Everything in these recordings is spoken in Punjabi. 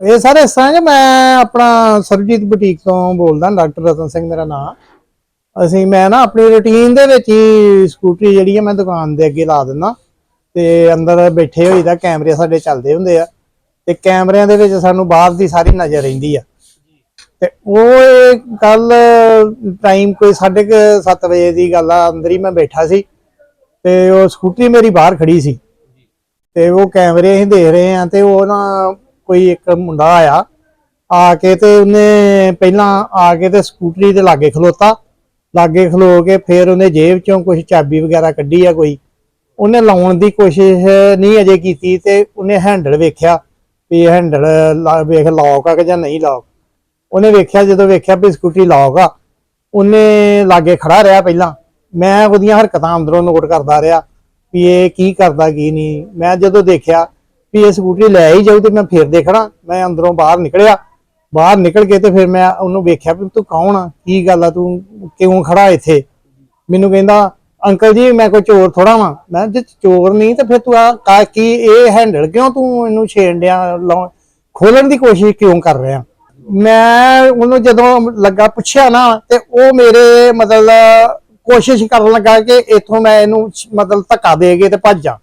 ਇਹ ਸਾਰੇ ਇਸ ਤਰ੍ਹਾਂ ਕਿ ਮੈਂ ਆਪਣਾ ਸਰਬਜੀਤ ਬੁਟੀਕ ਤੋਂ ਬੋਲਦਾ, ਡਾਕਟਰ ਰਤਨ ਸਿੰਘ ਮੇਰਾ ਨਾਮ ਅਸੀਂ, ਮੈਂ ਨਾ ਆਪਣੀ ਰੁਟੀਨ ਦੇ ਵਿੱਚ ਹੀ ਸਕੂਟਰੀ ਜਿਹੜੀ ਹੈ ਮੈਂ ਦੁਕਾਨ ਦੇ ਅੱਗੇ ਲਾ ਦਿੰਦਾ। ਤੇ ਅੰਦਰ ਬੈਠੇ ਹੋਈਦਾ ਕੈਮਰੇ ਸਾਡੇ ਚੱਲਦੇ ਹੁੰਦੇ ਆ। ਤੇ ਕੈਮਰਿਆਂ ਦੇ ਵਿੱਚ ਸਾਨੂੰ ਬਾਹਰ ਦੀ ਸਾਰੀ ਨਜ਼ਰ ਰਹਿੰਦੀ ਆ। ਤੇ ਉਹ ਕੱਲ ਟਾਈਮ ਕੋਈ 7:30 ਵਜੇ ਦੀ ਗੱਲ ਆ, ਅੰਦਰ ਹੀ ਮੈਂ ਬੈਠਾ ਸੀ। ਤੇ ਉਹ ਸਕੂਟਰੀ ਮੇਰੀ ਬਾਹਰ ਖੜੀ ਸੀ। ਤੇ ਉਹ ਕੈਮਰੇ ਅਸੀਂ ਦੇਖ ਰਹੇ ਆ ਤੇ ਉਹ ਨਾ ਕੋਈ ਇੱਕ ਮੁੰਡਾ ਆਇਆ, ਆ ਕੇ ਤੇ ਉਹਨੇ ਪਹਿਲਾਂ ਆ ਕੇ ਤੇ ਸਕੂਟਰੀ ਦੇ ਲਾਗੇ ਖਲੋਤਾ। ਲਾਗੇ ਖਲੋ ਕੇ ਫਿਰ ਉਹਨੇ ਜੇਬ ਚੋਂ ਕੁਝ ਚਾਬੀ ਵਗੈਰਾ ਕੱਢੀ ਆ ਕੋਈ। ਉਹਨੇ ਲਾਉਣ ਦੀ ਕੋਸ਼ਿਸ਼ ਨਹੀਂ ਅਜੇ ਕੀਤੀ ਤੇ ਉਹਨੇ ਹੈਂਡਲ ਵੇਖਿਆ ਵੀ ਇਹ ਹੈਂਡਲ ਵੇਖ ਲੌਕ ਆ ਕਿ ਜਾਂ ਨਹੀਂ ਲੌਕ ਉਹਨੇ ਵੇਖਿਆ, ਜਦੋਂ ਵੇਖਿਆ ਵੀ ਸਕੂਟਰੀ ਲੌਕ ਆ, ਉਹਨੇ ਲਾਗੇ ਖੜਾ ਰਿਹਾ ਪਹਿਲਾਂ। ਮੈਂ ਉਹਦੀਆਂ ਹਰਕਤਾਂ ਅੰਦਰੋਂ ਨੋਟ ਕਰਦਾ ਰਿਹਾ ਵੀ ਇਹ ਕੀ ਕਰਦਾ ਕੀ ਨਹੀਂ। ਮੈਂ ਜਦੋਂ ਦੇਖਿਆ ਵੀ ਇਹ ਸਕੂਟਰੀ ਲੈ ਹੀ ਜਾਊ ਤੇ ਮੈਂ ਫੇਰ ਦੇਖਣਾ। ਮੈਂ ਅੰਦਰੋਂ ਬਾਹਰ ਨਿਕਲਿਆ। ਬਾਹਰ ਨਿਕਲ ਕੇ ਤੇ ਫਿਰ ਮੈਂ ਉਹਨੂੰ ਵੇਖਿਆ ਵੀ ਤੂੰ ਕੌਣ ਆ? ਕੀ ਗੱਲ ਆ? ਤੂੰ ਕਿਉਂ ਖੜਾ ਇੱਥੇ? ਮੈਨੂੰ ਕਹਿੰਦਾ, ਅੰਕਲ ਜੀ, ਮੈਂ ਕੋਈ ਚੋਰ ਥੋੜਾ ਵਾਂ। ਮੈਂ ਜੇ ਚੋਰ ਨਹੀਂ ਤੇ ਫਿਰ ਤੂੰ ਆ ਕਾ ਕੀ ਇਹ ਹੈਂਡਲ ਕਿਉਂ ਤੂੰ ਇਹਨੂੰ ਛੇੜ ਡਿਆ? ਖੋਲਣ ਦੀ ਕੋਸ਼ਿਸ਼ ਕਿਉਂ ਕਰ ਰਿਹਾ? ਮੈਂ ਉਹਨੂੰ ਜਦੋਂ ਲੱਗਾ ਪੁੱਛਿਆ ਨਾ ਤੇ ਉਹ ਮੇਰੇ ਮਤਲਬ ਕੋਸ਼ਿਸ਼ ਕਰਨ ਲੱਗਾ ਕਿ ਇੱਥੋਂ ਮੈਂ ਇਹਨੂੰ ਮਤਲਬ ਧੱਕਾ ਦੇ ਕੇ ਤੇ ਭੱਜ ਜਾ।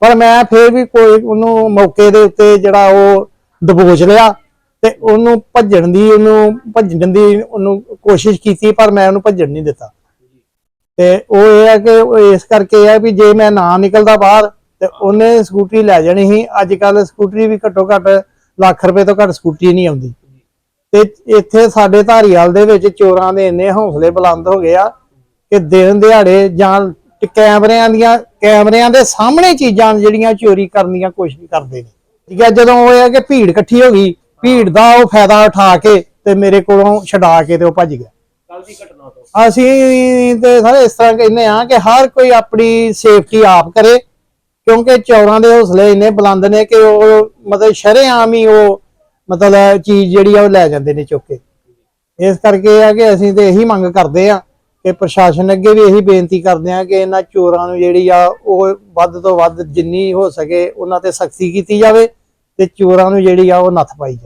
ਪਰ ਮੈਂ ਫੇਰ ਵੀ ਕੋਈ ਉਹਨੂੰ ਮੌਕੇ ਦੇ ਉੱਤੇ ਜਿਹੜਾ ਉਹ ਦਬੋਚ ਲਿਆ ਤੇ ਉਹਨੂੰ ਭੱਜਣ ਦੀ, ਉਹਨੂੰ ਭੱਜਣ ਦੀ ਉਹਨੂੰ ਕੋਸ਼ਿਸ਼ ਕੀਤੀ ਪਰ ਮੈਂ ਉਹਨੂੰ ਭੱਜਣ ਨਹੀਂ ਦਿੱਤਾ। ਤੇ ਉਹ ਇਹ ਹੈ ਕਿ ਇਸ ਕਰਕੇ ਹੈ ਵੀ ਜੇ ਮੈਂ ਨਾ ਨਿਕਲਦਾ ਬਾਹਰ ਤੇ ਉਹਨੇ ਸਕੂਟਰੀ ਲੈ ਜਾਣੀ ਸੀ। ਅੱਜ ਕੱਲ ਸਕੂਟਰੀ ਵੀ ਘੱਟੋ ਘੱਟ ਲੱਖ ਰੁਪਏ ਤੋਂ ਘੱਟ ਸਕੂਟਰੀ ਨਹੀਂ ਆਉਂਦੀ। ਤੇ ਇੱਥੇ ਸਾਡੇ ਧਾਰੀਵਾਲ ਦੇ ਵਿੱਚ ਚੋਰਾਂ ਦੇ ਇੰਨੇ ਹੌਸਲੇ ਬੁਲੰਦ ਹੋ ਗਏ ਆ ਕਿ ਦਿਨ ਦਿਹਾੜੇ ਜਾਂ ਟ- ਕੈਮਰਿਆਂ ਦੀਆਂ ਕੈਮਰਿਆਂ ਦੇ ਸਾਹਮਣੇ ਚੀਜ਼ਾਂ ਜਿਹੜੀਆਂ ਚੋਰੀ ਕਰਨ ਦੀਆਂ ਕੋਸ਼ਿਸ਼ ਕਰਦੇ ਨੇ। ਠੀਕ ਹੈ ਜਦੋਂ ਉਹ ਹੈ ਕਿ ਭੀੜ ਇਕੱਠੀ ਹੋ ਗਈ ਭੀੜ ਦਾ ਉਹ ਫਾਇਦਾ ਉਠਾ ਕੇ ਤੇ ਮੇਰੇ ਕੋਲੋਂ ਛਡਾ ਕੇ ਤੇ ਉਹ ਭੱਜ ਗਿਆ। ਕੱਲ ਦੀ ਘਟਨਾ ਤੋਂ। ਅਸੀਂ ਤੇ ਸਾਰੇ ਇਸ ਤਰ੍ਹਾਂ ਕਹਿੰਦੇ ਆ ਕਿ ਹਰ ਕੋਈ ਆਪਣੀ ਸੇਫਟੀ ਆਪ ਕਰੇ ਕਿਉਂਕਿ ਚੋਰਾਂ ਦੇ ਹੌਸਲੇ ਇੰਨੇ ਬੁਲੰਦ ਨੇ ਕਿ ਉਹ ਮਤਲਬ ਸ਼ਰੇਆਮ ਹੀ ਉਹ ਮਤਲਬ ਚੀਜ਼ ਜਿਹੜੀ ਆ ਉਹ ਲੈ ਜਾਂਦੇ ਨੇ ਚੁੱਕ ਕੇ। ਇਸ ਕਰਕੇ ਆ ਕਿ ਅਸੀਂ ਤੇ ਇਹੀ ਮੰਗ ਕਰਦੇ ਆ ਕਿ ਪ੍ਰਸ਼ਾਸਨ ਅੱਗੇ ਵੀ ਇਹੀ ਬੇਨਤੀ ਕਰਦੇ ਆ ਕਿ ਇਹਨਾਂ ਚੋਰਾਂ ਨੂੰ ਜਿਹੜੀ ਆ ਉਹ ਵੱਧ ਤੋਂ ਵੱਧ ਜਿੰਨੀ ਹੋ ਸਕੇ ਉਹਨਾਂ ਤੇ ਸਖਤੀ ਕੀਤੀ ਜਾਵੇ ਤੇ ਚੋਰਾਂ ਨੂੰ ਜਿਹੜੀ ਆ ਉਹ ਨੱਥ ਪਾਈ ਜਾਵੇ